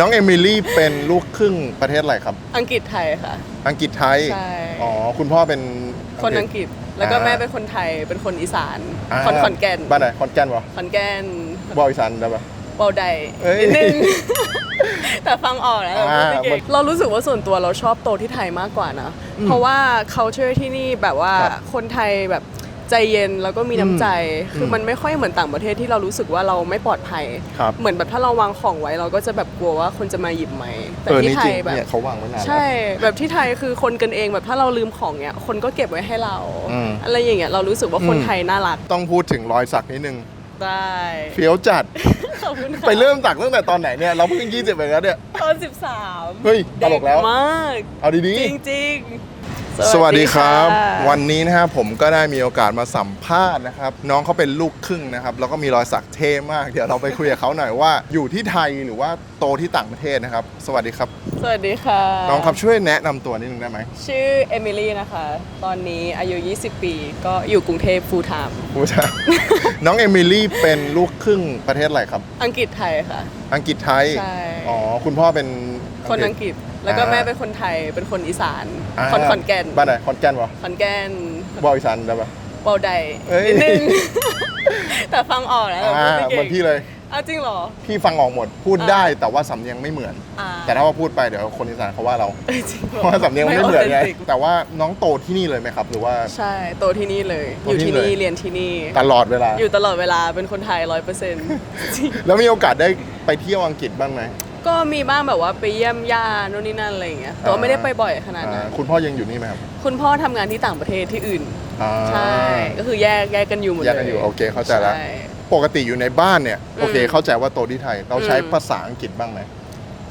น้องเอมิลี่เป็นลูกครึ่งประเทศอะไรครับ อังกฤษไทยค่ะ อังกฤษไทย ใช่ อ๋อ คุณพ่อเป็นคนอังกฤษ แล้วก็อ่าแม่เป็นคนไทย เป็นคนอีสานาคนขอนแก่น บ้านไหนขอนแก่นวะขอนแก่นบอกอีสานได้ปะเบาใดเอ้ยนิดนึง แต่ฟังออกนะแต่พูดไม่เก่อ่างเรารู้สึกว่าส่วนตัวเราชอบโตที่ไทยมากกว่านะ เพราะว่า culture ที่นี่แบบว่าครับคนไทยแบบ ใจเย็นแล้วก็มีน้ำใจอืมคือมันไม่ค่อยเหมือนต่างประเทศที่เรารู้สึกว่าเราไม่ปลอดภัย ครับ เหมือนแบบถ้าเราวางของไว้เราก็จะแบบกลัวว่าคนจะมาหยิบไหมแต่เออที่นี่ไทจริยงแบบเนี่ยเขาวางไว้นานแล้ว ใช่แบบที่ไทยคือคนกันเองแบบถ้าเราลืมของเนี้ยคนก็เก็บไว้ให้เรา อืม อะไรอย่างเงี้ยเรารู้สึกว่าคนอืมไทยน่ารักต้องพูดถึงรอยสักนิดนึงได้เฟี้ยวจัด ขอบคุณค่ะไปเริ่มสักตั้งแต่ตอนไหนเนี่ยเราเพิ่งยี่สิบเองแล้วเนี่ยตอนสิบสามเฮ้ยตลกแล้ว มากเอาดีจริงๆๆ สวัสดีครับะวันนี้นะครับผมก็ได้มีโอกาสมาสัมภาษณ์นะครับ น้องเขาเป็นลูกครึ่งนะครับ แล้วก็มีรอยสักเท่มาก เดี๋ยวเราไปคุยกับเขาหน่อยว่า อยู่ที่ไทยหรือว่าโตที่ต่างประเทศนะครับ สวัสดีครับ สวัสดีค่ะ น้องครับช่วยแนะนำตัวนิดนึงได้ไหมชื่อเอมิลี่นะคะ ตอนนี้อายุ 20 ปี ก็อยู่กรุงเทพ full time ผู้ชายน้องเอมิลี่เป็นลูกครึ่งประเทศอะไรครับ อังกฤษไทยค่ะ อังกฤษไทยใช่ อ๋อคุณพ่อเป็นคนอังกฤษ แล้วก็อ่าแม่เป็นคนไทยเป็นคนอีสานาคนขอนแก่นบ้านไหนขอนแก่นวะขอนแก่นบอกอีสานได้ปะเบาใดเอ้ยนิดนึงแต่ฟังออกนะแต่อ่าพูดไม่เหมือนเก่งพี่เลยอ้าวจริงเหรอ พี่ฟังออกหมด พูดอ่าได้แต่ว่าสำเนียงไม่เหมือนอ่าแต่ถ้าว่าพูดไปเดี๋ยวคนอีสานเขาว่าเราเอ้ยจริงเพเหรอราะว่าสำเนียงมันไม่เหมือนไง authentic แต่ว่าน้องโตที่นี่เลยไหมครับ หรือว่า ใช่ โตที่นี่เลยโตอยู่ที่ที่นี่นี่เลยเรียนที่นี่ ตลอดเวลา อยู่ตลอดเวลา เป็นคนไทยร้อยเปอร์เซ็นต์แล้วมีโอกาสได้ไปเที่ยวอังกฤษบ้างไหม ก็มีบ้างแบบว่าไปเยี่ยมญาติโน่นนี่นั่นอะไรอย่างเงี้ยแต่ว่าไม่ได้ไปบ่อยขนาดนั้นอ่าคุณพ่อยังอยู่นี่ไหมครับคุณพ่อทำงานที่ต่างประเทศที่อื่น อ่าใช่ ก็คือแยกแยกกันอยู่หมดเลยแยกกันอยู่โอเคเข้าใจแล้วช่ ปกติอยู่ในบ้านเนี่ยโอเคอืมเข้าใจว่าโตที่ไทย เราใช้อืม ภาษาอังกฤษบ้างไหม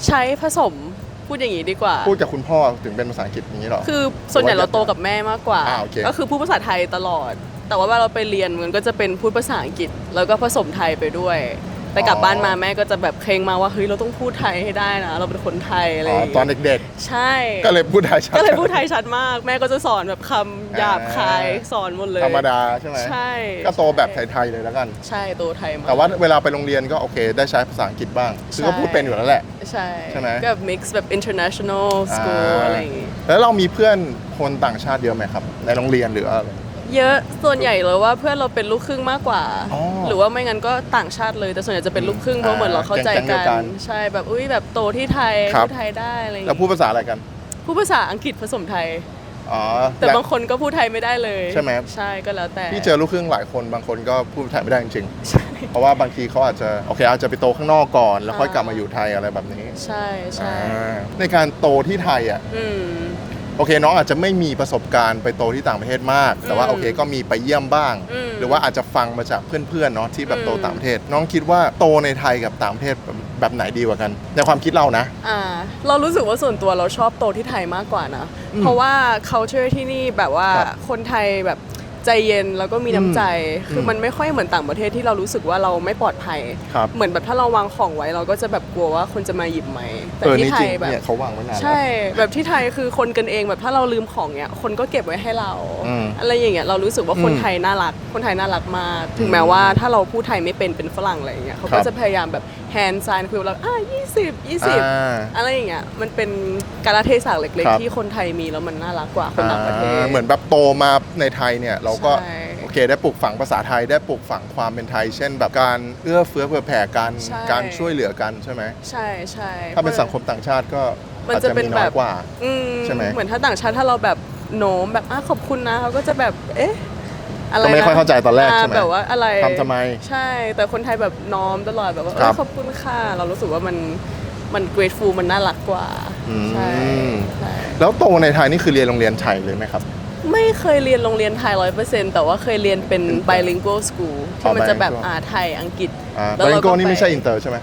ใช้ผสมพูดอย่างนี้ดีกว่า พูดกับคุณพ่อถึงเป็นภาษาอังกฤษอย่างนี้เหรอ คือส่วนใหญ่เราโตกับแม่มากกว่า อ่าโอเค ก็คือพูดภาษาไทยตลอด แต่ว่าเวลาเราไปเรียนมันก็จะเป็นพูดภาษาอังกฤษ แล้วก็ผสมไทยไปด้วย แต่กลับบ้านมาแม่ก็จะแบบเคร่งมาว่าเฮ้ยเราต้องพูดไทยให้ได้นะ เราเป็นคนไทยอะไรออ๋อย่างตอนเงี้ยเด็กใช่ ๆ ก็เลยพูดไทยชัด ก็เลยพูดไทยชัดมาก แม่ก็จะสอนแบบคำหยาบคายอ่า สอนหมดเลย ธรรมดาใช่ไหมใช่ ก็โตแบบไทยๆเลยแล้วกัน ใช่โตไทยมาก แต่ว่าเวลาไปโรงเรียนก็โอเค ได้ใช้ภาษาอังกฤษบ้างซึ่งก็ใช่ พูดเป็นอยู่แล้วแหละ ใช่ใช่ไหม ก็แบบ mix แบบ international school อ่าอะไรอย่างงี้ แล้วเรามีเพื่อนคนต่างชาติเยอะไหมครับ ในโรงเรียนหรืออะไร เยอะส่วนใหญ่เลยว่าเพื่อนเราเป็นลูกครึ่งมากกว่า อ๋อหรือว่าไม่งั้นก็ต่างชาติเลยแต่ส่วนใหญ่จะเป็นลูกครึ่งเพราะเหมือนเราเข้าใจแก๊งๆเดีกัยวกันนใช่แบบอุ้ยแบบโตที่ไทยครับ พูดไทยได้อะไรอย่างแล้วพูดงี้ภาษาอะไรกัน พูดภาษาอังกฤษผสมไทย อ๋อแต่และบางคนก็พูดไทยไม่ได้เลยใช่ไหม ใช่ก็แล้วแต่พี่เจอลูกครึ่งหลายคนบางคนก็พูดไทยไม่ได้จริงใช่ ๆเพราะว่าบางทีเขาอาจจะโอเคอาจจะไปโตข้างนอกก่อน แล้วค่อยอ่ากลับมาอยู่ไทยอะไรแบบนี้ใช่ใช่อ่าในการโตที่ไทยอะ อืม โอเคน้องอาจจะไม่มีประสบการณ์ไปโตที่ต่างประเทศมาก แต่ว่าอืมโอเคก็มีไปเยี่ยมบ้าง อืมหรือว่าอาจจะฟังมาจากเพื่อนๆเนาะที่แบบโตอืมต่างประเทศ น้องคิดว่าโตในไทยกับต่างประเทศแบบแบบไหนดีกว่ากัน ในความคิดเรานะ อ่าเรารู้สึกว่าส่วนตัวเราชอบโตที่ไทยมากกว่านะอืมเพราะว่า culture ที่นี่แบบว่าครับ คนไทยแบบ ใจเย็นแล้วก็มีน้ำใจอืมคือมันไม่ค่อยเหมือนต่างประเทศที่เรารู้สึกว่าเราไม่ปลอดภัย ครับเหมือนแบบถ้าเราวางของไว้เราก็จะแบบกลัวว่าคนจะมาหยิบไหมแต่เออที่นี่ไทจริยงแบบ เนี่ยเขาวางไว้นานแล้ว ใช่ แบบที่ไทยคือคนกันเองแบบถ้าเราลืมของเนี้ยคนก็เก็บไว้ให้เราอืมอะไรอย่างเงี้ยเรารู้สึกว่าคนอืมไทยน่ารัก คนไทยน่ารักมาก ถึงแม้ว่าถ้าเราพูดไทยไม่เป็นเป็นฝรั่งอะไรอย่างเงี้ยเขาครัก็บจะพยายามแบบ แฮนด์ไซน์คุยกับเราอะยี่สิบยี่สิบอ่า อะไรอย่างเงี้ยมันเป็นการละเทศะเล็กครับ ๆ ที่คนไทยมีแล้วมันน่ารักกว่าคนต่างประเทศ อ่าเหมือนแบบโตมาในไทยเนี่ยเราก็ใช่โอเคได้ปลูกฝังภาษาไทยได้ปลูกฝังความเป็นไทย เช่น แบบการเอื้อเฟื้อเผื่อแผ่กันใช่ การช่วยเหลือกันใช่ไหมใช่ใช่ถ้าเป็นสังคมต่างชาติก็มันอาจจะจะเป็มีนน้แบอยบกว่า อืมใช่ไหม เหมือนถ้าต่างชาติถ้าเราแบบโน้มแบบอะขอบคุณนะเขาก็จะแบบเอ๊ะ อะไรก็ไม่นะค่อยเข้าใจตอนแรกาใช่ไหมแบบว่าอะไรทำทำไมใช่ แต่คนไทยแบบน้อมตลอดแบบว่าครับเอ้ยขอบคุณค่ะ เรารู้สึกว่ามันมัน grateful มันน่ารักกว่าอืมใช่ใช่ แล้วโตในไทยนี่คือเรียนโรงเรียนไทยเลยไหมครับ ไม่เคยเรียนโรงเรียนไทยร้อยเปอร์เซ็นต์แต่ว่าเคยเรียนเป็น bilingual school อ๋อที่มันจะแบบ bilingual อ่าไทยอังกฤษอ่าแล้วบาเราริโกก็นี่ไปไม่ใช่อินเตอร์ใช่ไหม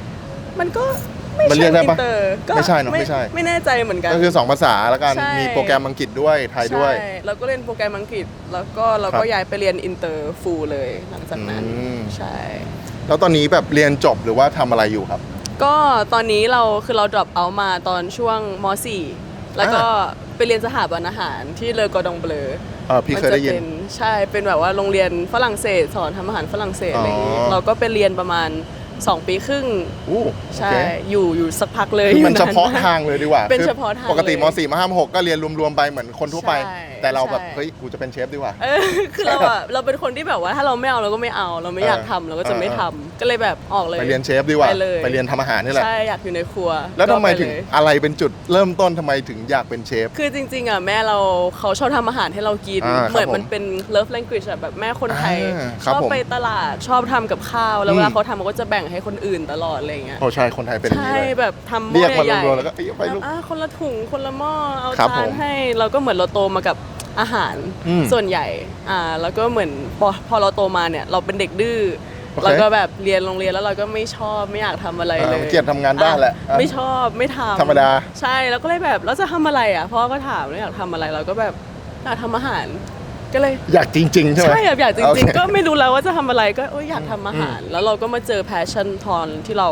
มันก็ไม่มันเรีใช่ยกได้อิปะนเตอร์ก็ไม่ใช่เนอะไม่ใช่ ไม่แน่ใจเหมือนกัน ก็คือ2ภาษาแล้วกันใช่ มีโปรแกรมอังกฤษด้วยไทยด้วย ใช่แล้วก็เรียนโปรแกรมอังกฤษ แล้วก็เราครัก็บย้ายไปเรียนอินเตอร์ฟูลเลยหลังจากนั้น อืม ใช่ แล้วตอนนี้แบบเรียนจบหรือว่าทำอะไรอยู่ครับ ก็ตอนนี้เราคือเรา drop out มาตอนช่วงม .4 แล้วก็ไปเรียนสถาบันอาหารที่เลอกอดองเบลอเออพี่เคยได้ยิน มัจะเป็นใช่เป็นแบบว่าโรงเรียนฝรั่งเศสสอนทำอาหารฝรั่งเศสอะไรอย่างงี้อ๋อ เราก็ไปเรียนประมาณ 2 ปีครึ่งอู้โอใช่เคอยู่อยู่สักพักเลยคือมันยู่ เฉพาะมกทางเลยดีกว่าเป็นคือเฉพาะทางปกติเลยม .4 ม 5 ม 6 ก็เรียนรวมๆไปเหมือนคนทั่วไป ใช่ แต่เราแบบ ใช่ เฮ้ย กูจะเป็นเชฟดีกว่า เออคือเราอะเราเป็นคนที่แบบว่าถ้าเราไม่เอาเราก็ไม่เอา เราไม่อยากเออทำเราก็จะไม่เออทำก็เลยแบบออกเลย ไปเรียนเชฟดีกว่า ไปเลย ไปเรียนทำอาหารนี่แหละ ใช่อยากอยู่ในครัวแล้วทำไมก็ปถึงเลยอะไรเป็นจุดเริ่มต้นทำไมถึงอยากเป็นเชฟ คือจริงๆอะแม่เราเขาชอบทำอาหารให้เรากิน อ่าครับเหมือนผมมันเป็น love language อะแบบแม่คนไทย อ่าคชรับอบผมไปตลาดชอบทำกับข้าว แล้วอืมเวลาเขาทำเขาก็จะแบ่งให้คนอื่นตลอดอะไรอย่างเงี้ยโอ้ใช่คนไทยเป็นอย่างใช่นี้เลยแบบทำหม้เรียกอมาใหญ่รวมๆแล้วก็เอ้ยเอาไปลูกอะคนละถุงคนละหม้อเอาครับจาผนมให้เราก็เหมือนเราโตมากับ อาหารอืมส่วนใหญ่อ่าแล้วก็เหมือนพอพอเราโตมาเนี่ย เราเป็นเด็กดื้อโอเคแล้วก็แบบเรียนโรงเรียนแล้วเราก็ไม่ชอบไม่อยากทำอะไรอ่าเลยเกลียดทำงานบ้านแหละอ่อะไม่ชอบไม่ทำธรรมดา ใช่แล้วก็เลยแบบเราจะทำอะไรอะพ่อก็ถามแล้วอยากทำอะไรเราก็แบบอยากทำอาหารก็เลย อยากจริง ๆ ใช่ไหมใช่แบบอยากจโอริงเค ๆ ก็ไม่รู้แล้วว่าจะทำอะไรก็เอยอยากทำอาหาร แล้วเราก็มาเจอแพชชั่นทอนที่เรา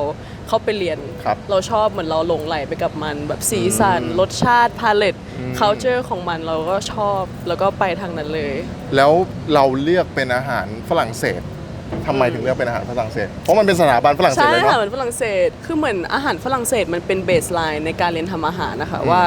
เข้าไปเรียน ครับ เราชอบเหมือนเราหลงไหลไปกับมัน แบบสีสัน รสชาติพาเลตอืม culture ของมันเราก็ชอบแล้วก็ไปทางนั้นเลย แล้วเราเลือกเป็นอาหารฝรั่งเศส ทำไมถึงเลือกเป็นอาหารฝรั่งเศส เพราะมันเป็นสถาบันฝรั่งเศสใช่เลยค่ะเนาะเหมือนฝรั่งเศส คือเหมือนอาหารฝรั่งเศสมันเป็นเบสไลน์ในการเรียนทำอาหารนะคะอืมว่า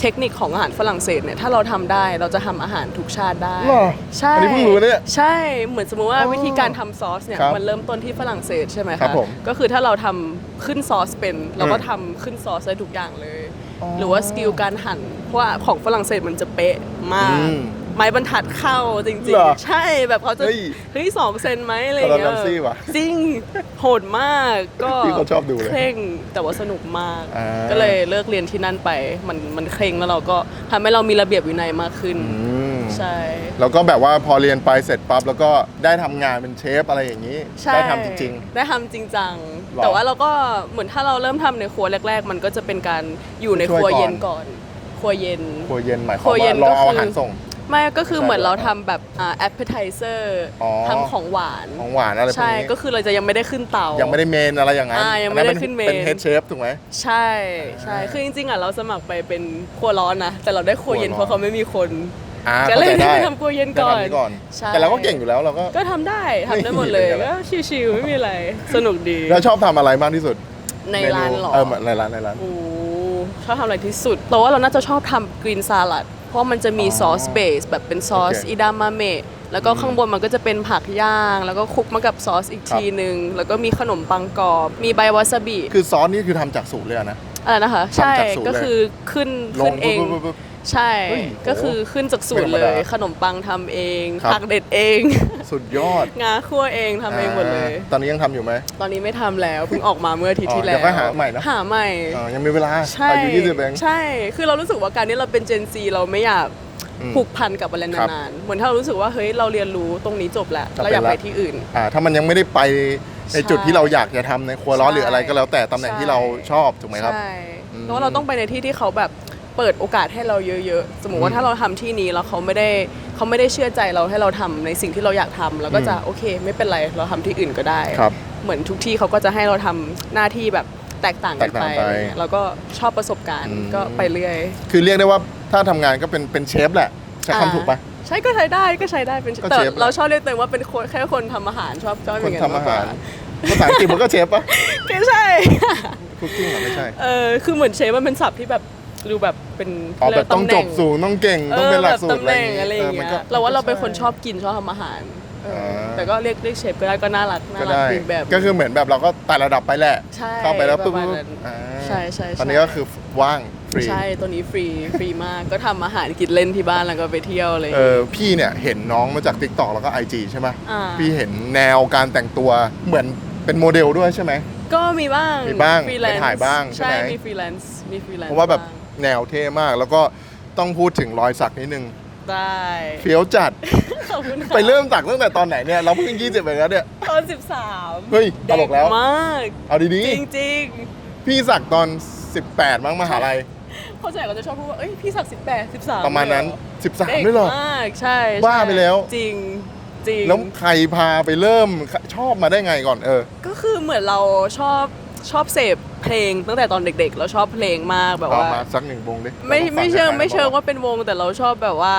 เทคนิคของอาหารฝรั่งเศสเนี่ยถ้าเราทำได้เราจะทำอาหารทุกชาติได้เหรอใช่อันนี้เพิ่งรู้นะเนี่ยใช่เหมือนสมมุติว่าอ๋อวิธีการทำซอสเนี่ยครับมันเริ่มต้นที่ฝรั่งเศสใช่ไหมครัคะบผมก็คือถ้าเราทำขึ้นซอสเป็นเราก็อืมทำขึ้นซอสได้ทุกอย่างเลยอ๋อหรือว่าสกิลการหั่นเพราะว่าของฝรั่งเศสมันจะเป๊ะมากอืม ไม้บรรทัดเข้าจริงเหรอๆ ใช่แบบเขาจะเฮ้ยเฮ้ยสองเซนไหมอะไรอย่างเงี้กอร์ดอนยแรมซี่ว่ะจริงโหดมากก็พี่เขาชอบดูเลยเคร่งแต่ว่าสนุกมาก อ่า ก็เลยเลิกเรียนที่นั่นไปมันมันเคร่งแล้วเราก็ทำให้เรามีระเบียบวินัยมากขึ้น อืมใช่ แล้วก็แบบว่าพอเรียนไปเสร็จปั๊บแล้วก็ได้ทำงานเป็นเชฟอะไรอย่างนี้ ใช่ได้ทำจริง ได้ทำจริงจัง หรอแต่ว่าเราก็เหมือนถ้าเราเริ่มทำในครัวแรก ๆ มันก็จะเป็นการอยู่ในครัวช่วยก่อน เย็นก่อน ครัวเย็น ๆครัวเย็นหมายความครัวเย็ว่านรอเอาก็คืออ อาหารส่ง ไม่ก็คือเหมือนใช่เราทำแบบอ่า appetizer อ๋อ ทำของหวาน ของหวานอะไรพวกใช่นี้ก็คือเราจะยังไม่ได้ขึ้นเตายังไม่ได้เมนอะไรอย่างนั้นอ่ายังไม่ได้อัขึ้นเมน เป็นเฮดเชฟถูกไหม ใช่ใช่คือจริงๆอะเราสมัครไปเป็นครัวร้อนนะแต่เราได้ครัวเย็นครัวร้อนเพราะเขาไม่มีคน อ่าก็เลยข้าใจได้ได้ไปทำครัวเย็นก่อน ได้ทำก่อน ใช่ แต่เราก็เก่งอยู่แล้วเราก็ ก็ทำได้ทำได้หมดเลยนี่เป็นไงล่ะก็ชิวๆไม่มีอะไร สนุกดีแล้วชอบทำอะไรมากที่สุดในร้านเหรอเออในร้านในร้าน โอ้ชอบทำอะไรที่สุดแต่ว่าเราน่าจะชอบทำกรีนซาลัดเพ ราะมันจะมีอ๋อซอสเบสแบบเป็นซอสโอเคอิดามาเมะแล้วก็ข้างบนมันก็จะเป็นผักย่าง แล้วก็คลุกมากับซอสอีกครับ ทีนึง แล้วก็มีขนมปังกรอบ มีใบวาซาบิคือซอสนี่คือทำจากสูตรเลยอะนะ อะไรนะคะ ใช่ทำจากสูตรเลย ก็คือขึ้นลขึ้งนเอง ปุ๊บปุ๊บปุ๊บ ใช่ เฮ้ยก็คือขึ้นจากสูตรไม่เลธรรมยดาขนมปังทำเองครับ ผักเด็ดเอง สุดยอดงาคั่วเองทำเองหมดเลยอ่าตอนนี้ยังทำอยู่ไหม ตอนนี้ไม่ทำแล้วเพิ่งออกมาเมื่ออาทิตย์อ๋อที่แล้วเดี๋ยวค่อยหาใหม่นะ หาใหม่ อ่ายังมีเวลาใช่อายุยี่สิบเอง ใช่ คือเรารู้สึกว่าการที่เราเป็นเจนซีเราไม่อยากอืมผูกพันกับอะไรครับนานๆ เหมือนถ้าเรารู้สึกว่าเฮ้ยเราเรียนรู้ตรงนี้จบแล้วจำเป็น เราอยากละไปที่อื่น อ่าถ้ามันยังไม่ได้ไปในใช่จุดที่เราอยากจะทำในครัวร้อนใช่หรืออะไรก็แล้วแต่ตำแหน่งใช่ ที่เราชอบถูกไหมครับ ใช่อืม แล้วเราต้องไปในที่ที่เขาแบบ เปิดโอกาสให้เราเยอะๆ สมมติว่าอืมถ้าเราทำที่นี้แล้วเขาไม่ได้เขาไม่ได้เชื่อใจเราให้เราทำในสิ่งที่เราอยากทำเราก็จะอืมโอเค ไม่เป็นไรเราทำที่อื่นก็ได้ครับเหมือนทุกที่เขาก็จะให้เราทำหน้าที่แบบแตกต่างกันแตกไปต่างไปอะไรเงี้ยเราก็ชอบประสบการณ์อืมก็ไปเรื่อย คือเรียกได้ว่าถ้าทำงานก็เป็นเป็นเชฟแหละใช้คำถูกปะใช่ก็ใช้ได้ก็ใช้ได้เป็นก็แต่เชฟแหละเราชอบเรียกตัวเองว่าเป็นคนแค่คนทำอาหารชอบชอบคนย่งทำอาหารมกกภาษาอังกฤษมันก็เชฟปะก็ใช่คุกกิ้งเหรอไม่ใช่เออคือเหมือนเชฟมันเป็นศัพท์ที่แบบ ดูแบบเป็นอ๋อแบบต้องจบตำแหน่สูงต้องเก่งต้องเป็นหลักสูตรเออแบบตำแหน่งอะอะไรไรออย่างย่างเงี้งี้ยเราว่าเราเป็นคนชอบกินชอบทำอาหารเอออาแต่ก็เรียกเรียกเชฟก็ได้ก็น่ารักน่าก็รักได้ดีแบบก็คือเหมือนแบบเราก็ไต่ระดับไปแหละใช่เข้าไปแล้วปุ๊บประมาณปุ๊บนั้นอ่าใช่ใช่ใช่ตอนนี้ก็คือว่างฟรีใช่ตัวนี้ฟรีฟรีมากก็ทำอาหารกินเล่นที่บ้านแล้วก็ไปเที่ยวอะไรอย่างเอเงี้ยอพี่เนี่ยเห็นน้องมาจาก t ิ k t o k แล้วก็ IG ใช่ไหมอ่าพี่เห็นแนวการแต่งตัวเหมือนเป็นโมเดลด้วยใช่ไหมก็มีบ้างมีบ้างฟรีแลนไปซ์ถ่ายบ้างใช่ไหมมีฟรีแลนซ์มีฟรีแลนซ์เพราะว่าแบบ แนวเท่มาก แล้วก็ต้องพูดถึงรอยสักนิดนึงได้เฟี้ยวจัด ขอบคุณค่ะไปเริ่มสักตั้งแต่ตอนไหนเนี่ย เราเพิ่งยี่สิบเองแล้วเนี่ย ตอนสิบสามเฮ้ยตลกแล้วมากเอาดีจริงจริงๆ พี่สักตอน 18 มั้งมหาลัยๆเขาใจก็จะชอบพูดว่าเอ้ยพี่สักสิบแปดสิบสามประมาณนั้นเด็ก13ด้วยเหรอมากใช่บ้าไปแล้ว จริงจริง แล้วใครพาไปเริ่มชอบมาได้ไงก่อนเออ ก็คือเหมือนเราชอบ ชอบเสพเพลงตั้งแต่ตอนเด็กๆ เราชอบเพลงมากแบบเอาว่า มาสักหนึ่งวงดิไม่ราต้องฟัไม่เชิงคล้ายๆไม่เชิงบอกว่าเป็นวงแต่เราชอบแบบว่า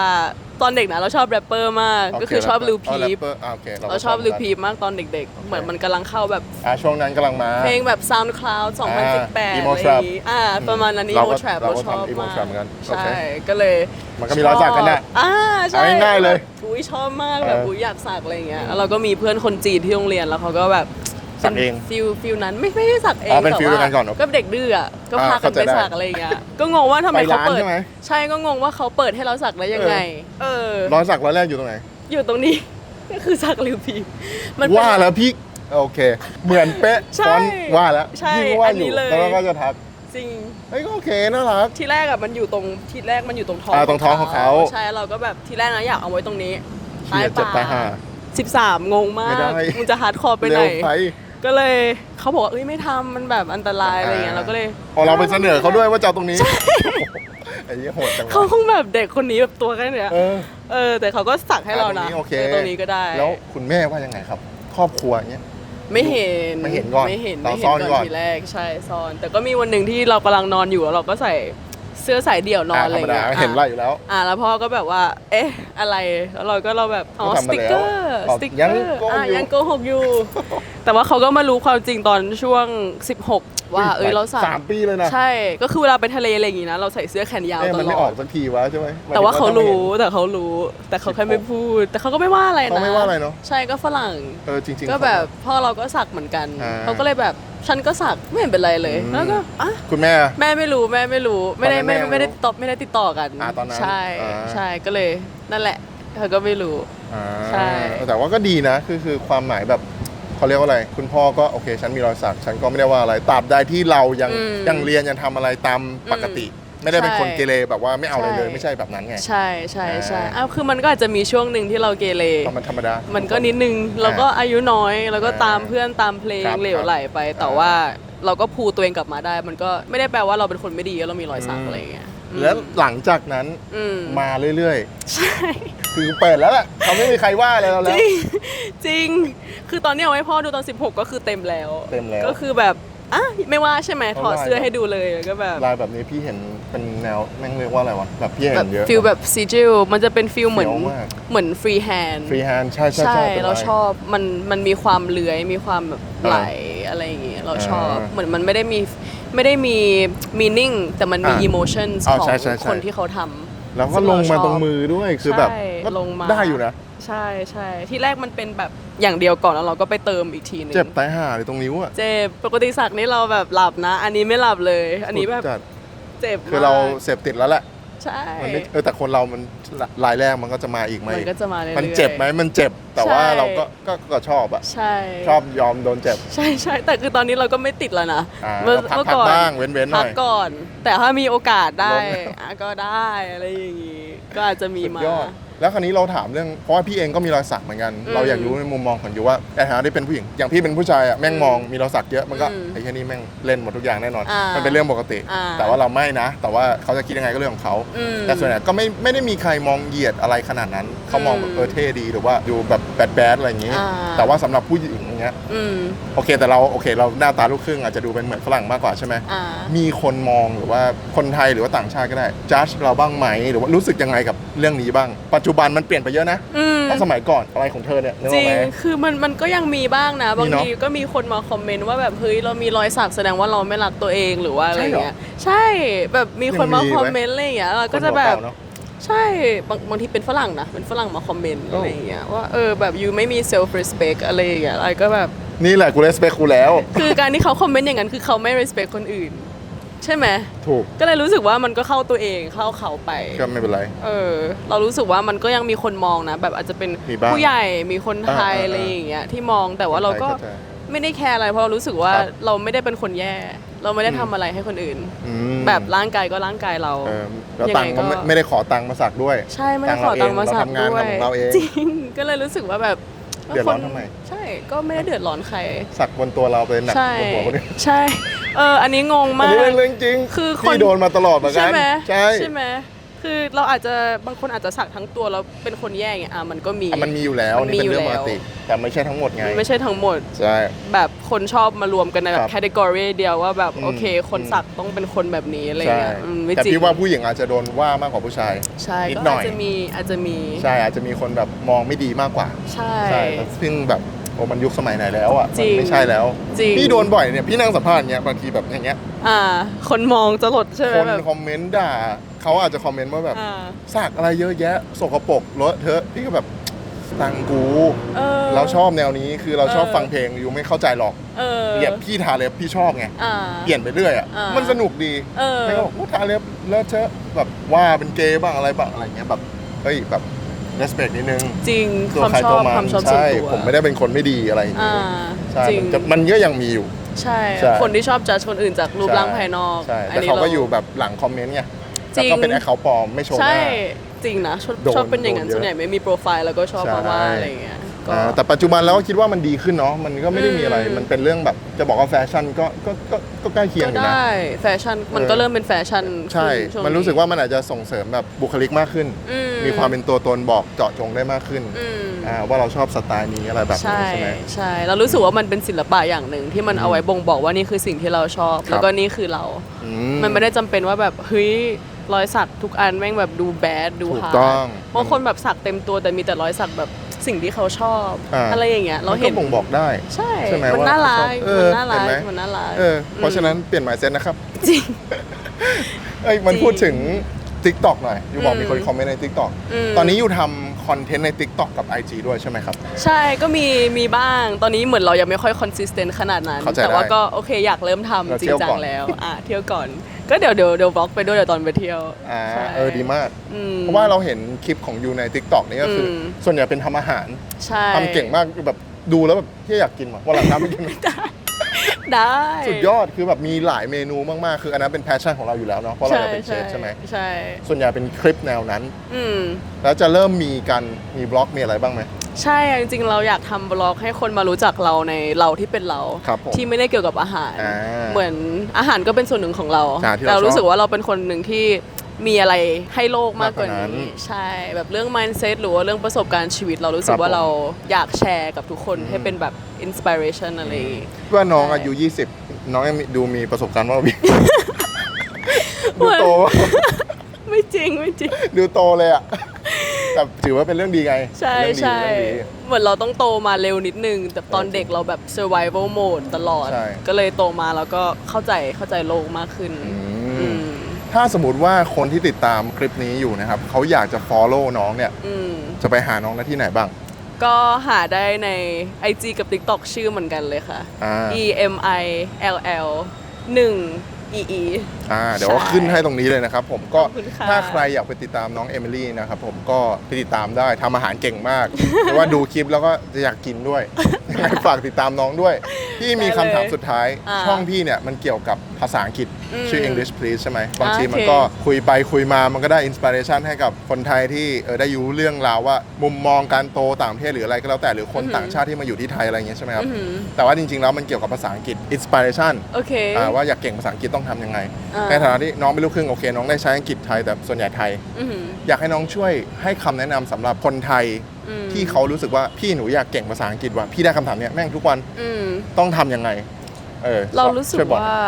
ตอนเด็กนะเราชอบแรปเปอร์มากก็คือชอบลิวพีอ๋อฟ rapper อ่าโอเคก็เราชอบลิวกันพีฟมากตอนเด็ก ๆ เหมือนมันกำลังเข้าแบบอ่าช่วงนั้นกำลังมา เพลงแบบ SoundCloud 2018อ่าอะไร Emo อย่างงี้อ่าประมาณนั้น เรา Emo ก็ Trap เราเราก็ชอบทำ Emo มาก Trap เหมือนกันโอเคใช่ ก็เลยมันก็มีรอยสักกันน่ะอ่าใช่เอาง่ายๆเลยแบบอุ้ยชอบมากแบบเอออุ้อุ้ยอยากสักอะไรอย่างเงี้ยแล้วเราก็มีเพื่อนคนจีนที่โรงเรียนแล้วเขาก็แบบ สักเองฟิลฟิลนั้นไม่ไม่ได้สักเองอ๋อเป็นแต่ฟิลเดียวกันก่อนก็เด็กดื้ออะก็อ่าพากันเข้าใจไปได้สักอะไรอย่างเงี้ยก็งงว่าทำไมไปเขาร้านเปิด ใช่ไหม ใช่ก็งงว่าเขาเปิดให้เราสักได้ยังไง เออ รอยสักรอยแรกอยู่ตรงไหน อยู่ตรงนี้ ก็คือสักริวพีมันเป็น ว่าแล้วพี่โอเค เหมือนเป๊ะใช่ฟอนต์ว่าแล้วใช่พี่ก็ว่าอันอนี้ยู่เลย แล้วเราก็จะทักจริง เฮ้ยก็โอเคน่ารัก ทีแรกอะมันอยู่ตรงทีแรกมันอยู่ตรงท้องอ่าตรงท้องของเขา ใช่เราก็แบบทีแรกนะอยากเอาไว้ตรงนี้เชี่ยเจ็บตายห่า สิบสามงงมาไม่กได้ มึงจะฮาร์ดคอร์ไปไหนเร็วไป ก็เลยเขาบอกว่าเอ้ยไม่ทำมันแบบอันตรายอะไรเงี้ยเราก็เลย อ๋อเราไปเสนอเขาด้วยว่าจะเอาตรงนี้ไอ้ยี่โหดจังเขาวะคงแบบเด็กคนนี้แบบตัวแค่เนี้ย เออ เออ แต่เขาก็สักให้เรานะตรงนี้โอเคเออตรงนี้ก็ได้ แล้วคุณแม่ว่ายังไงครับ ครอบครัวอย่างเงี้ย ไม่เห็นไม่เห็นก่อนไม่เห็นเราไม่เห็ซ่อนนก่ก่ออนนทีแรกใช่ซ่อน แต่ก็มีวันหนึ่งที่เรากำลังนอนอยู่แล้วเราก็ใส่ เสื้อสายเดี่ยวนอนอ่าอะธไรรรมดาเงี้ยเห็นไล่อะอยู่แล้ว อ่าแล้วพ่อก็แบบว่า เอ๊ะ อะไรแล้วเราก็เราแบบอ๋อก็สทำมาติกเกอร์แล้วสติกเกยัองร์โกหกอะอยู่ยังโกหกอยู่ แต่ว่าเขาก็มารู้ความจริงตอนช่วง 16 ว่าเอ้ยเราใส่สามปีเลยนะใช่ก็คือเวลาไปทะเลอะไรอย่างงี้นะเราใส่เสื้อแขนยาวเอ๊ะตมันลไม่อออดกสักทีวะใช่ไหมแต่ว่าเขาหมยถึรู้ว่แต่เขารู้แต่เขาแค่ไม่พูด แต่เขาก็ไม่ว่าอะไรเขานะไม่ว่าอะไรเนาะใช่ก็ฝรั่ง เออจริงๆ ก็แบบพ่อเราก็สักเหมือนกัน อ่า เขาก็เลยแบบฉันก็สักไม่เห็นเป็นไรเลยอืมแล้วก็อะคุณแม่ แม่ไม่รู้แม่ไม่รู้ไม่ได้ตอนนั้ไม่นแม่ไม่ได้รู้ตอบไม่ได้ติดต่อกันอ่าตอนนั้นใช่อ่า ใช่ก็เลยนั่นแหละเธอก็ไม่รู้ อ่าใช่ แต่ว่าก็ดีนะคือคือความหมายแบบ เขาเรียกว่าอะไร คุณพ่อก็โอเค ฉันมีรอยสัก ฉันก็ไม่ได้ว่าอะไรตราบใดที่เรายังอืมยังเรียนยังทำอะไรตามปกติ ไม่ได้เป็นใช่คนเกเรแบบว่าไม่เอาอะไรเลยใช่ ไม่ใช่แบบนั้นไง ใช่ใช่ใช่อ่า อ้าวคือมันก็อาจจะมีช่วงหนึ่งที่เราเกเรเพราะมันธรรมดามันก็นิดนึงเราก็อายุน้อยเราก็อ่าตามเพื่อนตามเพลงครับเหลวไหลไป แต่อ่าว่าเราก็พูตัวเองกลับมาได้ มันก็ไม่ได้แปลว่าเราเป็นคนไม่ดีแล้วเรามีรอยสักอืม อะไรอย่างเงี้ยอืม แล้วหลังจากนั้นอืมมาเรื่อยใช่ ๆ คือเปิดแล้วแหละเขาไม่มีใครว่าอะไรเราจแล้วริง จริง คือตอนนี้เอาให้พ่อดูตอน 16 ก็คือเต็มแล้ว เต็มแล้ว ก็คือแบบ อะไม่ว่าใช่ไหมไม่ถอดว่าเสื้อให้ดูเลยก็แบบลายแบบนี้พี่เห็นเป็นแนวแม่งเรียกว่าอะไรวะแบบพี่เห็แบบนเยอะฟิลแบบซีจิลมันจะเป็นฟิลเหมือนเฟี้ยวมากเหมือนฟรีแฮนด์ฟรีแฮนด์ใช่ใช่ใช่ใช่ป็นเราลยชอบมันมันมีความเลื้อยมีความแบบเออไหลอะไรอย่างเงี้ยเราชอบอ่าเหมือนมันไม่ได้มีไม่ได้มีมีนิ่งแต่มันมีอ่าอิโมชันอ๋อของใช่ใช่ใช่คนที่เขาทำแล้วก็ลงมาตรงมือด้วยคือแบบใช่ก็ลงมาได้อยู่นะ ใช่ใช่ที่แรกมันเป็นแบบอย่างเดียวก่อนแล้วเราก็ไปเติมอีกทีหนึงเจ็บตายห่าเลยตรงนิ้วอะเจ็บปกติสักนี้เราแบบหลับนะ อันนี้ไม่หลับเลย อันนี้แบบสุดจัดเจ็บคือเรามกเสพติดแล้วแหละใช่มันไม่เออแต่คนเรามันรายแรกมันก็จะมาอีกไหมมันก็จะมาเรื่อยๆ มันเจ็บไหมมันเจ็บแต่ว่าใช่ เราก็ก็ก็ชอบอะใช่ชอบยอมโดนเจ็บ ใช่ใช่แต่คือตอนนี้เราก็ไม่ติดแล้วนะอ่าเมื่อก็พักเมื่อก่อนพักบ้างเว้นๆหน่อยพักก่อน แต่ถ้ามีโอกาสได้ลด อะก็ได้อะไรอย่างงี้ก็อาจจะมีสุดมายอด แล้วคราวนี้เราถามเรื่องเพราะว่าพี่เองก็มีรอยสักเหมือนกัน อืมเราอยากรู้ในมุมมองของยูว่าในฐานะที่เป็นผู้หญิงอย่างพี่เป็นผู้ชายอะแม่งมองมีรอยสักเยอะมันก็อืมไอ้แค่นี้แม่งเล่นหมดทุกอย่างแน่นอน อ่ามัมันเป็นเรื่องปกติ อ่าแต่ว่าเราไม่นะ แต่ว่าเขาจะคิดยังไงก็เรื่องของเขา อืมแต่ส่วนใหญ่ก็ไม่ไม่ได้มีใครมองเหยียดอะไรขนาดนั้นเขามองแบบอืมเออเท่ดีหรือว่าดูแบบแบดแบดอะไรอย่างงี้ อ่า แต่ว่าสำหรับผู้หญิงอย่า งเงี้ยอืม โอเคแต่เราโอเค เราหน้าตาลูกครึ่งอาจจะดูเป็นเหมือนฝรั่งมากกว่าใช่ไหมอ่า มีคนมองหรือว่าคนไทยหรือว่าต่างชาติก็ได้จัดเราบ้างไหมหรือว่ารู้สึกยังไงกับเรื่องนี้บ้าง ปัจจุบันมันเปลี่ยนไปเยอะนะอืม ถ้าสมัยก่อนอะไรของเธอเนี่ยนึกจออริกง ไหม คือมันมันก็ยังมีบ้างนะ บางมีเนอะทีก็มีคนมาคอมเมนต์ว่าแบบเฮ้ยเรามีรอยสักแสดงว่าเราไม่รักตัวเองหรือว่าอะไรใช่เหรอเงี้ย ใช่ แบบมีคนมายังมีคอมไว้เมนต์อะไรอย่างเงี้ยเราก็คนจะหัวแบบเก่าเนอะ ใช่บางบางทีเป็นฝรั่งนะ เป็นฝรั่งมาคอมเมนต์โอ้อะไรอย่างเงี้ยว่าเออแบบยูไม่มี self respect อะไรอย่างเงี้ยอะไรก็แบบ นี่แหละกูเลสเปคกูแล้ว คือการที่เขาคอมเมนต์อย่างนั้นคือเขาไม่ respect คนอื่น ใช่ไหมถูก ก็เลยรู้สึกว่ามันก็เข้าตัวเองเข้าเขาไป ก็ไม่เป็นไร เออ เรารู้สึกว่ามันก็ยังมีคนมองนะ แบบอาจจะเป็นมีบ้างผู้ใหญ่มีคนไทยอ่าอ่าอะไรอย่างเงี้ยที่มองแต่ว่าเราก็เข้ใจไม่ได้แคร์อะไรเพราะเรารู้สึกว่าครับ เราไม่ได้เป็นคนแย่ เราไม่ได้อืมทำอะไรให้คนอื่น อืมแบบร่างกายก็ร่างกายเราเออแล้วยังตังไงค์ก็ไม่ก็ไม่ได้ขอตังค์มาสักด้วย ใช่ไม่ได้ขอตังค์มาสักเราทำงานด้วยของเราเองจริง ก็เลยรู้สึกว่าแบบเดือดร้อนคทำไม ใช่ก็ไม่ได้เดือดร้อนใคร สักบนตัวเราไปหนักใช่บนหัวคนอื่นใช่ เออ อันนี้งงอันมากนี้เป็นเรื่องจริงคือคนพี่โดนมาตลอดเหมือนกัใช่นไหมใช่ ใช่ไหม คคือเราอาจจะบางคนอาจจะสักทั้งตัวแล้วเป็นคนแย่ไงอะมันก็มี อะมันมีอยู่แล้วมันมีนี่เป็นเรื่องอยู่ปแล้กวติ แต่ไม่ใช่ทั้งหมดไงมันไม่ใช่ทั้งหมด ใช่ แบบคนชอบมารวมกันในแบครับบแคตตากรีเดียวว่าแบบอืมโอเค คนสักต้องเป็นคนแบบนี้อะไรใช่เงี้ยอืมไม่แต่จริงพี่ว่าผู้หญิงอาจจะโดนว่ามากกว่าผู้ชาย ใช่นิดก็หน่อาอย จจะมีอาจจะมีใช่อาจจะมีคนแบบมองไม่ดีมากกว่า ใช่ ใช่ซึ่งแบบโอ้มันยุคสมัยไหนแล้วอะจมัรินงไม่ใช่แล้วจริง พี่โดนบ่อยเนี่ยพี่นั่งสัมภาษณ์อย่างเงี้ยบางทีแบบอย่างเงี้ยอ่า คนมองจะหลดใช่ไหมคนแบบ คอมเมนต์ด่า เขาอาจจะคอมเมนต์ว่าแบบอ่าสักอะไรเยอะแยะสกปรกเลอะเทอะพี่ก็แบบตังกูเออ เราชอบแนวนี้คือเราชอบเออ ฟังเพลงอยู่ไม่เข้าใจหรอกเออเปลี่ยนพี่ทาเล็บพี่ชอบไงอ่า เปลี่ยนไปเรื่อยอะอ่ามั มันสนุกดีเออไม่ก็บอกว่าทาเล็บเลอะเทอะแบบว่าเป็นเกย์บ้างอะไรบ้างอะไรเงี้ยแบบเฮ้ยแบบ respect นิดนึง จริงตัคววามใครชตัอวบมันความชอบส่วนใช่ ตัวผมไม่ได้เป็นคนไม่ดีอะไรอย่างอ่าเงี้ยใช่จริงมันจะมันก็ยังมีอยู่ ใช่ ใช่ คนที่ชอบจัดคนอื่นจากรูปร่างภายนอกใช่อัแต่นนี้เขาก็รอยู่แบบหลังคอมเมนต์ไง จริแล้วงก็เป็นแอคเคาท์ปลอมไม่โชว์หใช่น้า จริงนะชอบโดนชอบเป็นอย่างนั้นโดนเยอะส่วนใหญ่ไม่มีโปรไฟล์แล้วก็ชอบใช่มาว่าอะไรอย่างเงี้ยก็ อ่าแต่ปัจจุบันแล้วก็คิดว่ามันดีขึ้นเนาะมันก็ไม่ได้มีอะไร อืม มันเป็นเรื่องแบบจะบอกว่าแฟชั่นก็ก็ก็ก็ใกล้เคียงก็อยู่นะ ได้แฟชั่นมันเออก็เริ่มเป็นแฟชั่นใช่ ขึ้ช่วง มันรู้สึกว่ามันอาจจะส่งเสริมแบบบุคลิกมากขึ้น อืมีความเป็นตัวตนบอกเจาะจงได้มากขึ้นอืมอ่าว่าเราชอบสไตล์นี้อะไรแบบใช่นี้ใช่ไหม ใช่เรารู้สึกว่ามันเป็นศิลปะอย่างหนึ่งที่มันเอาไว้บ่งบอกว่านี่คือสิ่งที่เราชอบ ครับ แล้วก็นี่คือเรา อืมันไม่ได้จำเป็นว่าแบบเฮ้ย รอยสักทุกอันแม่งแบบดูแบดดูถูกฮาต้อง บางคนแบบสักเต็มตัวแต่มีแต่รอยสักแบบสิ่งที่เขาชอบ อ่า อะไรอย่างเงี้ยเรามันเห็ก็นบ่งบอกได้ ใช่ใช่ไหมมันว่าน่ารักเอมัอนน่ารักเห็นไหม มันน่ารัก เออเพราะฉะนั้นเปลี่ยนหมายเซ็ตนะครับ จริง เอ้ยมันจริงพูดถึง Tik t o k หน่อย อยู่บอกอืมมีคนคอมเมนต์ใน Tik t o k อืมตอนนี้อยู่ทำ คอนเทนต์ใน Tik t o k กับ IG ด้วยใช่ไหมครับ ใช่ก็มีมีบ้างตอนนี้เหมือนเรายังไม่ค่อยคอนสิสเทนต์ขนาดนั้น เข้าใจแต่ว่าได้ก็โอเคอยากเริ่มทำเราจริเที่งยวจัก่งอน แล้วอะเที่ยวก่อน ก็เดี๋ยวเดี๋ยวเดี๋ยวบล็อกไปด้วยเดี๋ยวตอนไปเที่ยวอ่าใช่ เออดีมาก อืมเพราะว่าเราเห็นคลิปของยูใน Tik t o k นี่ก็คืออม ส่วนใหญ่เป็นทำอาหารใช่ทำเก่งมากคือแบบดูแล้วแบบที่อยากกินว่ะวันหลังทำไม่กิน ได้ สุดยอดคือแบบมีหลายเมนูมากๆ คืออันนั้นเป็นแพชชั่นของเราอยู่แล้วเนาะเพราะเราอยากเป็นเชฟใช่ไหมใช่ ส่วนใหญ่เป็นคลิปแนวนั้น อืมแล้วจะเริ่มมีการมีบล็อกมีอะไรบ้างไหมใช่จริงๆเราอยากทำบล็อกให้คนมารู้จักเราในเราที่เป็นเราครับผมที่ไม่ได้เกี่ยวกับอาหารอ่าเหมือนอาหารก็เป็นส่วนหนึ่งของเราใช่ที่เราแต่รู้สึชกอบว่าเราเป็นคนหนึ่งที่ มีอะไรให้โลกมากกว่ามากกว่านั้นี้นใช่แบบเรื่อง mindset หรือว่าเรื่องประสบการณ์ชีวิต เรารู้สึครักบว่าผมเราอยากแชร์กับทุกคนให้เป็นแบบ inspiration อะไรอย่างงี้ว่าน้องใช่อายุ 20 น้องยังมีดูมีประสบการณ์มากกว่าพี่ดูโต ไม่จริงไม่จริง ดูโตเลยอะแต่ถือว่าเป็นเรื่องดีไง ใช่เรื่องดีใช่เรื่องดีเหมือนเราต้องโตมาเร็วนิดนึง แต่ตอนเด็กเราแบบ survival mode ตลอดใช่ก็เลยโตมาแล้วก็เข้าใจเข้าใจโลกมากขึ้นอือืมม ถ้าสมมติว่าคนที่ติดตามคลิปนี้อยู่นะครับเขาอยากจะ follow น้องเนี่ย อืม จะไปหาน้องได้ที่ไหนบ้าง ก็หาได้ใน IG กับ TikTok ชื่อเหมือนกันเลยค่ะ อ่า E M I L L 1 E E อ่าเดี๋ยวก็ใช่ขึ้นให้ตรงนี้เลยนะครับผมก็ขอบคุณค่ะ ถ้าใครอยากไปติดตามน้องเอมิลี่นะครับผมก็ไปติดตามได้ทำอาหารเก่งมากเพราะว่าดูคลิปแล้วก็จะอยากกินด้วยยังไงฝากติดตามน้องด้วย พี่มีคำถามสุดท้าย อ่าช่องพี่เนี่ยมันเกี่ยวกับภาษาอังกฤษอืมชื่อ English please ใช่ไหมบางทีโอเคมันก็คุยไปคุยมามันก็ได้อินสปิเรชันให้กับคนไทยที่เออได้รู้เรื่องราวว่ามุมมองการโตต่างประเทศหรืออะไรก็แล้วแต่หรือคนต่างชาติที่มาอยู่ที่ไทยอะไรอย่างเงี้ยใช่ไหมครับ อือหือแต่ว่าจริงๆแล้วมันเกี่ยวกับภาษาอังกฤษอินสปิเรชันโอเค อ่าว่าอยากเก่งภาษาอังกฤษต้องทำยังไงอ่า ในฐานะที่น้องเป็นลูกครึ่งโอเค น้องได้ใช้อังกฤษไทยแต่ส่วนใหญ่ไทย อือหืออยากให้น้องช่วยให้คำแนะนำสำหรับคนไทยอืมที่เขารู้สึกว่าพี่หนูอยากเก่งภาษาอังกฤษว่ะพี่ได้คำถามเนี้ยแม่งทุกวันอืม ต้องทำยังไงเออเรารู้สึกช่ยบอก ว่า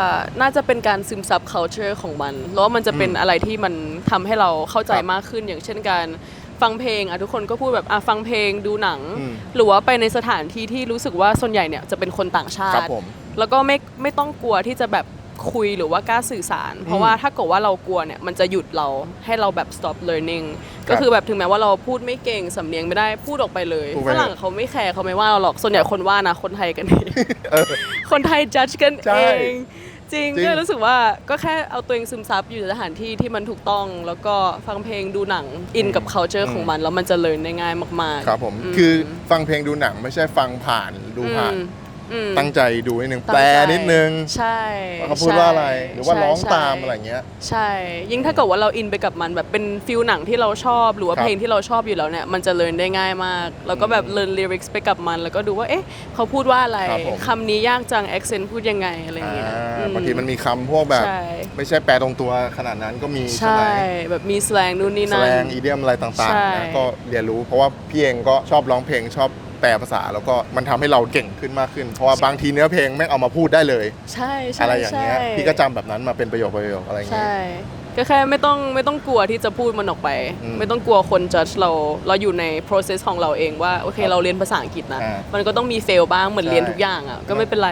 น่าจะเป็นการซึมซับ culture ของมัน แล้วว่ามันจะเป็นอืมอะไรที่มันทำให้เราเข้าใจครับมากขึ้น อย่างเช่นการฟังเพลงอะทุกคนก็พูดแบบอะฟังเพลงดูหนัง อืมหรือว่าไปในสถานที่ที่รู้สึกว่าส่วนใหญ่เนี่ยจะเป็นคนต่างชาครับติผมแล้วก็ไม่ไม่ต้องกลัวที่จะแบบ คุยหรือว่ากล้าสื่อสาร เพราะว่าถ้าเกิดว่าเรากลัวเนี่ยมันจะหยุดเราให้เราแบบ stop learning ก็คือแบบถึงแม้ว่าเราพูดไม่เก่งสำเนียงไม่ได้พูดออกไปเลยพูดไปฝรั่งเขาไม่แคร์เขาไม่ว่าเราหรอกส่วนใหญ่คนว่านะคนไทยกันเองเออ คนไทยจัดกันใช่เอง จริงจริง ก็รู้สึกว่าก็แค่เอาตัวเองซึมซับอยู่ในสถานที่ที่มันถูกต้อง แล้วก็ฟังเพลงดูหนังอินกับ culture ของมันแล้วมันจะเลินได้ง่ายมากๆ ครับผมมคือฟังเพลงดูหนังไม่ใช่ฟังผ่านดูผ่าน อืม อืมตั้งใจดูนิดนึงตั้งแปลใจนิดนึงใช่ว่าเขาพูดว่าอะไร ใช่หรือว่าร้องใช่ตามอะไรเงี้ย ใช่ ยิ่งถ้าเกิดว่าเราอินไปกับมันแบบเป็นฟิลหนังที่เราชอบ หรือว่าครับเพลงที่เราชอบอยู่แล้วเนี่ยมันจะเรียนได้ง่ายมาก แล้วก็แบบเรียนลิริกส์ไปกับมัน แล้วก็ดูว่าเอ๊ะเขาพูดว่าอะไรครับผม คำนี้ยากจัง accent พูดยังไงอะไรอย่างเงี้ยอ่าอืบางทีมันมีคำพวกแบบ ใช่ ไม่ใช่แปลตรงตัวขนาดนั้นก็มีใช่ใช่ไหมแบบมีสแลงนู่นนี่แสนั่ลนงอีเดียมอะไรต่างใช่ ๆนะก็เรียนรู้เพราะว่าพี่เองก็ชอบร้องเพลงชอบ แปลภาษาแล้วก็มันทำให้เราเก่งขึ้นมากขึ้น เพราะว่าบางทีเนื้อเพลงแม่งเอามาพูดได้เลย ใช่ใช่อะไรอย่างเงี้ยใช่พี่ก็จำแบบนั้นมาเป็นประโยคประโยคอะไรอย่างเงี้ย ใช่ ก็แค่ไม่ต้องไม่ต้องกลัวที่จะพูดมันออกไป อืมไม่ต้องกลัวคน judge เราเราอยู่ใน process ของเราเองว่า โอเคครับเราเรียนภาษาอังกฤษนะ อ่ามันก็ต้องมี fail บ้างเหมือนใช่ เรียนทุกอย่างอะก็ไม่เป็นไร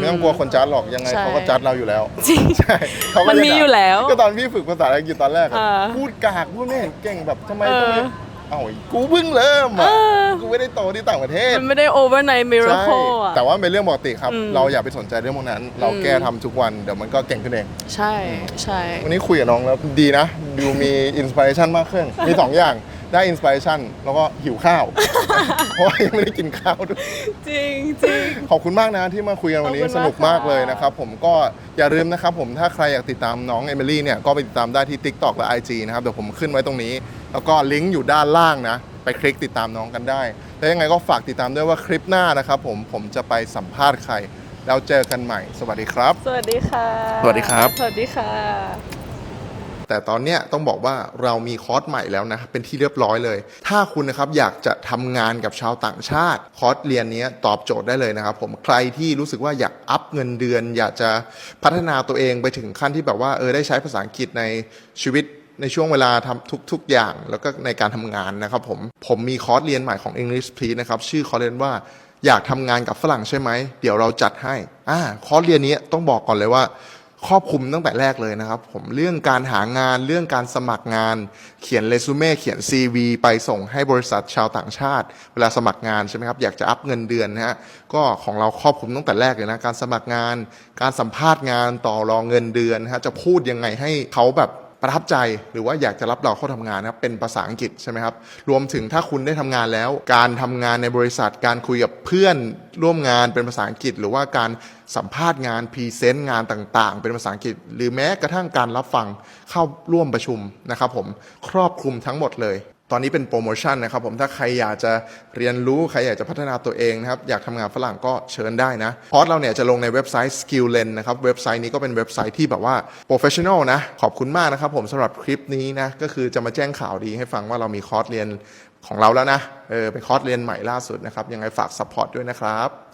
ไม่ต้องกลัวคนจัดหรอกยังไงใช่ เขาก็จัดเราอยู่แล้วจริง ใช่เขาก็มันจะมีด่าอยู่แล้วก็ตอนพี่ฝึกภาษาอังกฤษตอนแรกอะอ่าพูดกากพูดไม่เห็นเก่งแบบทำไมเออ ทำไม เอ้ากูเพิ่งเริ่มเออะอกูไม่ได้โตที่ต่างประเทศ มันไม่ได้ overnight ใช่ miracle อะ แต่ว่าเป็นเรื่องปกติครับ อืมเราอย่าไปสนใจเรื่องพวกนั้น เราอืม แก้ทำทุกวันเดี๋ยวมันก็เก่งขึ้นเอง ใช่ใช่ วันนี้คุยกับน้องแล้วดีนะ ดูมีอินสปิเรชันมากขึ้น มีสองอย่างได้อินสปิเรชันแล้วก็หิวข้าว เพราะว่ายังไม่ได้กินข้าวด้วย จริงจริง ขอบคุณมากนะที่มาคุยกันวันนี้ขอบคุณสมากนุกมากค่ะเลยนะครับ ผมก็อย่าลืมนะครับผมถ้าใครอยากติดตามน้องเอมิลี่เนี่ยก็ไปติดตามได้ที่ TikTok และ IG นะครับเดี๋ยวผมขึ้นไว้ตรงนี้ แล้วก็ลิงก์อยู่ด้านล่างนะ ไปคลิกติดตามน้องกันได้ แล้วยังไงก็ฝากติดตามด้วยว่าคลิปหน้านะครับผมผมจะไปสัมภาษณ์ใคร แล้วเจอกันใหม่ สวัสดีครับ สวัสดีค่ะ สวัสดีครับ สวัสดีค่ะ แต่ตอนเนี้ยต้องบอกว่าเรามีคอร์สใหม่แล้วนะ เป็นที่เรียบร้อยเลย ถ้าคุณนะครับอยากจะทำงานกับชาวต่างชาติคอร์สเรียนนี้ตอบโจทย์ได้เลยนะครับผมใครที่รู้สึกว่าอยากอัพเงินเดือน อยากจะพัฒนาตัวเองไปถึงขั้นที่แบบว่าเออได้ใช้ภาษาอังกฤษในชีวิต ในช่วงเวลาทำทุก ๆ อย่าง แล้วก็ในการทำงานนะครับผม ผมมีคอร์สเรียนใหม่ของ English Please นะครับ ชื่อคอร์สเรียนว่าอยากทำงานกับฝรั่งใช่ไหม เดี๋ยวเราจัดให้อ่าคอร์สเรียนนี้ต้องบอกก่อนเลยว่า ครอบคลุมตั้งแต่แรกเลยนะครับ ผมเรื่องการหางานเรื่องการสมัครงาน เขียนเรซูเม่เขียน CV ไปส่งให้บริษัทชาวต่างชาติ เวลาสมัครงานใช่ไหมครับอยากจะอัพเงินเดือนนะฮะก็ของเราครอบคลุมตั้งแต่แรกเลยนะการสมัครงาน การสัมภาษณ์งานต่อรองเงินเดือนนะฮะจะพูดยังไงให้เขาแบบ ประทับใจหรือว่าอยากจะรับเราเข้าทำงานนะครับเป็นภาษาอังกฤษใช่ไหมครับรวมถึงถ้าคุณได้ทำงานแล้ว การทำงานในบริษัทการคุยกับเพื่อนร่วมงานเป็นภาษาอังกฤษ หรือว่าการสัมภาษณ์งานพรีเซนต์งานต่าง ๆ เป็นภาษาอังกฤษ หรือแม้กระทั่งการรับฟังเข้าร่วมประชุมนะครับผมครอบคลุมทั้งหมดเลย ตอนนี้เป็นโปรโมชั่นนะครับผมถ้าใครอยากจะเรียนรู้ ใครอยากจะพัฒนาตัวเองนะครับ อยากทำงานฝรั่งก็เชิญได้นะคอร์สเราเนี่ยจะลงในเว็บไซต์ Skilllen นะครับ เว็บไซต์นี้ก็เป็นเว็บไซต์ที่แบบว่า professional นะ ขอบคุณมากนะครับผมสำหรับคลิปนี้นะ ก็คือจะมาแจ้งข่าวดีให้ฟังว่าเรามีคอร์สเรียนของเราแล้วนะเออเป็นคอร์สเรียนใหม่ล่าสุดนะครับยังไงฝาก support ด้วยนะครับ